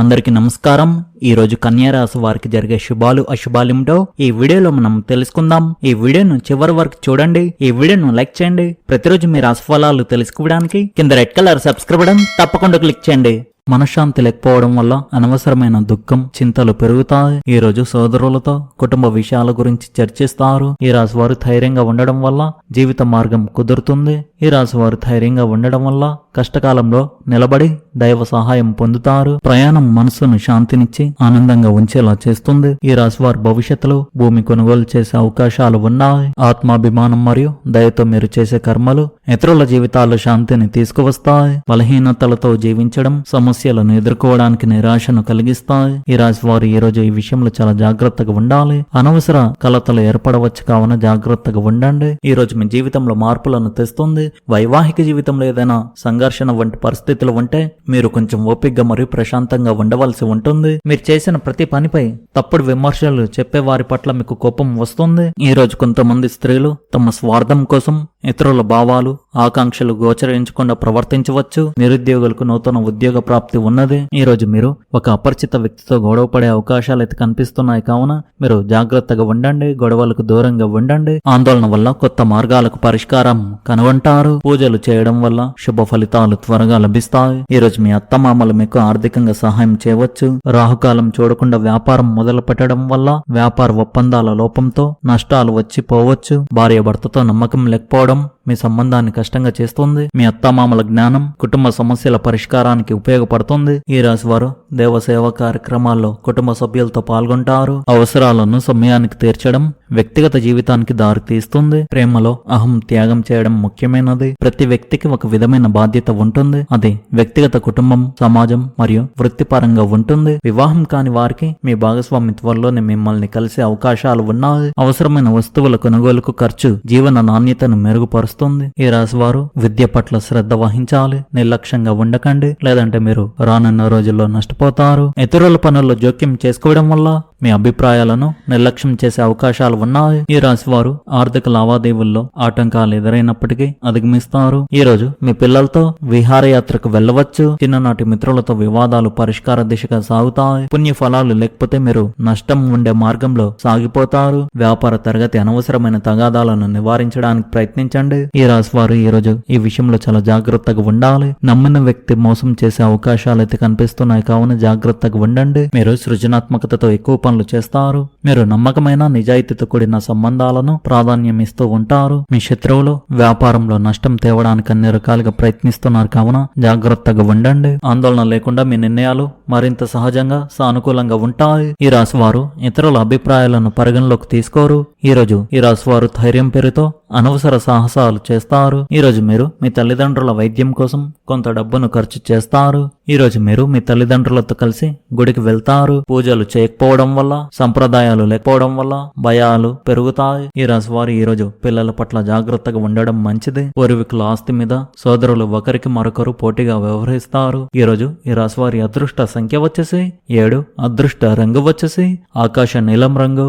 అందరికీ నమస్కారం. ఈ రోజు రాశి వారికి జరిగే శుభాలు అశుభాలేమిటో ఈ వీడియోలో మనం తెలుసుకుందాం. ఈ వీడియోను చివరి వరకు చూడండి. ఈ వీడియోను లైక్ చేయండి. ప్రతిరోజు మీ రాశిఫలాలు తెలుసుకోవడానికి కింద రెడ్ కలర్ సబ్స్క్రైబ్ బటన్ తప్పకుండా క్లిక్ చేయండి. మనశ్శాంతి లేకపోవడం వల్ల అనవసరమైన దుఃఖం చింతలు పెరుగుతాయి. ఈ రోజు సోదరులతో కుటుంబ విషయాల గురించి చర్చిస్తారు. ఈ రాశి వారు ధైర్యంగా ఉండడం వల్ల జీవిత మార్గం కుదురుతుంది. ఈ రాశి వారు ధైర్యంగా ఉండడం వల్ల కష్టకాలంలో నిలబడి దైవ సహాయం పొందుతారు. ప్రయాణం మనసును శాంతినిచ్చి ఆనందంగా ఉంచేలా చేస్తుంది. ఈ రాశి వారు భవిష్యత్తులో భూమి కొనుగోలు చేసే అవకాశాలు ఉన్నాయి. ఆత్మాభిమానం మరియు దయతో మీరు చేసే కర్మలు ఇతరుల జీవితాల్లో శాంతిని తీసుకువస్తాయి. బలహీనతలతో జీవించడం సమస్యలను ఎదుర్కోవడానికి నిరాశను కలిగిస్తాయి. ఈ రాశి వారు ఈ రోజు ఈ విషయంలో చాలా జాగ్రత్తగా ఉండాలి. అనవసర కలతలు ఏర్పడవచ్చు కావున జాగ్రత్తగా ఉండండి. ఈ రోజు మీ జీవితంలో మార్పులను తెస్తుంది. వైవాహిక జీవితంలో ఏదైనా సంఘర్షణ వంటి పరిస్థితులు ఉంటే మీరు కొంచెం ఓపిగ్గా మరియు ప్రశాంతంగా ఉండవలసి ఉంటుంది. మీరు చేసిన ప్రతి పనిపై తప్పుడు విమర్శలు చెప్పే వారి పట్ల మీకు కోపం వస్తుంది. ఈ రోజు కొంతమంది స్త్రీలు తమ స్వార్థం కోసం ఇతరుల భావాలు ఆకాంక్షలు గోచరించకుండా ప్రవర్తించవచ్చు. నిరుద్యోగులకు నూతన ఉద్యోగ ప్రాప్తి ఉన్నది. ఈ రోజు మీరు ఒక అపరిచిత వ్యక్తితో గొడవ పడే అవకాశాలు అయితే కనిపిస్తున్నాయి కావున మీరు జాగ్రత్తగా ఉండండి గొడవలకు దూరంగా ఉండండి. ఆందోళన వల్ల కొత్త మార్గాలకు పరిష్కారం కనుగొంటారు. పూజలు చేయడం వల్ల శుభ ఫలితాలు త్వరగా లభిస్తాయి. ఈ రోజు మీ అత్తమామలు మీకు ఆర్థికంగా సహాయం చేయవచ్చు. రాహుకాలం చూడకుండా వ్యాపారం మొదలు పెట్టడం వల్ల వ్యాపార ఒప్పందాల లోపంతో నష్టాలు వచ్చి పోవచ్చు భార్య భర్తతో నమ్మకం లేకపోవడం మీ సంబంధాన్ని కష్టంగా చేస్తుంది. మీ అత్తమామల జ్ఞానం కుటుంబ సమస్యల పరిష్కారానికి ఉపయోగపడుతుంది. ఈ రాశి వారు దేవసేవ కార్యక్రమాల్లో కుటుంబ సభ్యులతో పాల్గొంటారు. అవసరాలను సమయానికి తీర్చడం వ్యక్తిగత జీవితానికి దారి తీస్తుంది ప్రేమలో అహం త్యాగం చేయడం ముఖ్యమైనది. ప్రతి వ్యక్తికి ఒక విధమైన బాధ్యత ఉంటుంది. అది వ్యక్తిగత కుటుంబం సమాజం మరియు వృత్తిపరంగా ఉంటుంది. వివాహం కాని వారికి మీ భాగస్వామి త్వరలోనే మిమ్మల్ని కలిసే అవకాశాలు ఉన్నాయి. అవసరమైన వస్తువుల కొనుగోలుకు ఖర్చు జీవన నాణ్యతను మెరుగుపరుస్తుంది. ఈ రాశివారు విద్య పట్ల శ్రద్ధ వహించాలి. నిర్లక్ష్యంగా ఉండకండి. లేదంటే మీరు రానున్న రోజుల్లో నష్టపో నష్టపోతారు ఇతరుల పనుల్లో జోక్యం చేసుకోవడం వల్ల మీ అభిప్రాయాలను నిర్లక్ష్యం చేసే అవకాశాలు ఉన్నాయి. ఈ రాశి వారు ఆర్థిక లావాదేవీల్లో ఆటంకాలు ఎదురైనప్పటికీ అధిగమిస్తారు. ఈ రోజు మీ పిల్లలతో విహారయాత్రకు వెళ్ళవచ్చు. చిన్ననాటి మిత్రులతో వివాదాలు పరిష్కార దిశగా సాగుతాయి. పుణ్య ఫలాలు లేకపోతే మీరు నష్టం ఉండే మార్గంలో సాగిపోతారు. వ్యాపార తరగతి అనవసరమైన తగాదాలను నివారించడానికి ప్రయత్నించండి. ఈ రాశి వారు ఈ రోజు ఈ విషయంలో చాలా జాగ్రత్తగా ఉండాలి. నమ్మిన వ్యక్తి మోసం చేసే అవకాశాలు అయితే కనిపిస్తున్నాయి. కావున జాగ్రత్తగా ఉండండి. మీరు సృజనాత్మకతతో ఎక్కువ పనులు చేస్తారు. మీరు నమ్మకమైన నిజాయితీతో కూడిన సంబంధాలను ప్రాధాన్యం ఇస్తూ ఉంటారు. మీ శత్రువులు వ్యాపారంలో నష్టం తేవడానికి అన్ని రకాలుగా ప్రయత్నిస్తున్నారు కావున జాగ్రత్తగా ఉండండి. ఆందోళన లేకుండా మీ నిర్ణయాలు మరింత సహజంగా సానుకూలంగా ఉంటాయి. ఈ రాశి వారు ఇతరుల అభిప్రాయాలను పరిగణలోకి తీసుకోరు. ఈ రోజు ఈ రాశి వారు ధైర్యం పేరుతో అనవసర సాహసాలు చేస్తారు. ఈ రోజు మీరు మీ తల్లిదండ్రుల వైద్యం కోసం కొంత డబ్బును ఖర్చు చేస్తారు. ఈ రోజు మీరు మీ తల్లిదండ్రులతో కలిసి గుడికి వెళ్తారు. పూజలు చేయకపోవడం వల్ల సంప్రదాయాలు లేకపోవడం వల్ల భయాలు పెరుగుతాయి. ఈ రాశి వారు ఈ రోజు పిల్లల పట్ల జాగ్రత్తగా ఉండడం మంచిది. పూర్వీకుల ఆస్తి మీద సోదరులు ఒకరికి మరొకరు పోటీగా వ్యవహరిస్తారు. ఈ రోజు ఈ రాశి వారి అదృష్ట సంఖ్య వచ్చేసి ఏడు అదృష్ట రంగు వచ్చేసి ఆకాశ నీలం రంగు.